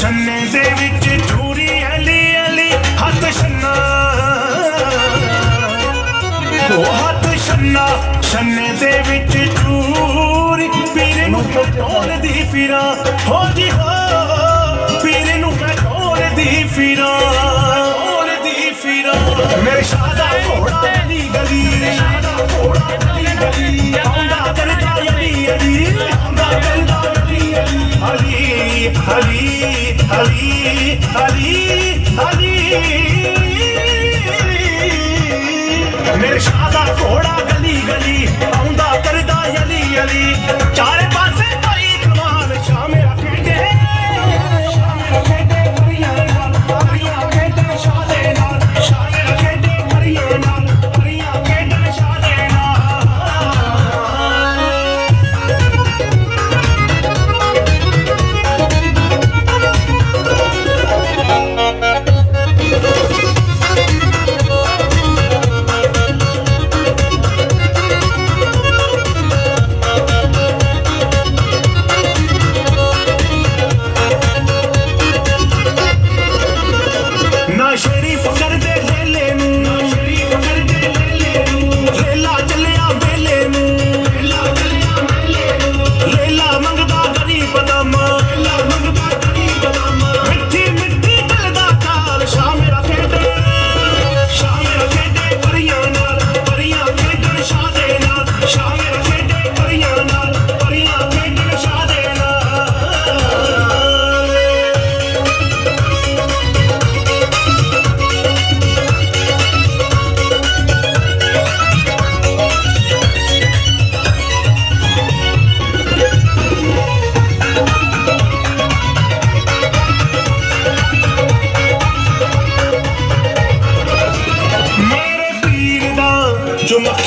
ਛੰਨੇ ਦੇ ਵਿੱਚ ਠੂਰੀ ਅਲੀ ਅਲੀ ਹੱਥ ਛੰਨਾ। ਉਹ ਹੱਥ ਛੰਨਾ, ਛੰਨੇ ਦੇ ਵਿੱਚ ਠੂਰੀ ਪੀਰ ਨੂੰ ਕਟੋਲ ਦੀ ਫਿਰਾ। ਹੋ ਜੀ ਹੋ, ਪੀਰ ਨੂੰ ਕਟੋਲ ਦੀ ਫਿਰਾ। ਕਟੋਲ ਦੀ ਫਿਰਾ। ਮੇਰੇ ਸ਼ਾਦਾ ਘੋੜਾ ਦੀ ਗਲੀ। ਮੇਰੇ ਸ਼ਾਦਾ ਘੋੜਾ ਦੀ ਗਲੀ। ਆਉਂਦਾ ਕਰਦਾ ਯਲੀ ਯਲੀ ਆਉਂਦਾ ਕਰਦਾ ਹਰੀ ਹਰੀ ਹਰੀ ਹਰੀ ਮੇਰੇ ਸ਼ਾਹ ਦਾ ਘੋੜਾ ਗਲੀ ਗਲੀ ਆਉਂਦਾ ਕਰਦਾ ਯਲੀ ਯਲੀ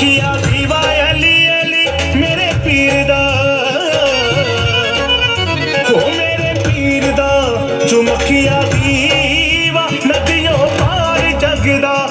ਆਖਿਆ, ਦੀਵਾ ਅਲੀ ਅਲੀ ਮੇਰੇ ਪੀਰ ਦਾ। ਉਹ ਮੇਰੇ ਪੀਰ ਦਾ ਚੁਮਕਿਆ ਦੀਵਾ ਨਦੀਆਂ ਪਾਰ ਜਗਦਾ।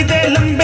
ಇದೆ ಲಂಬೆ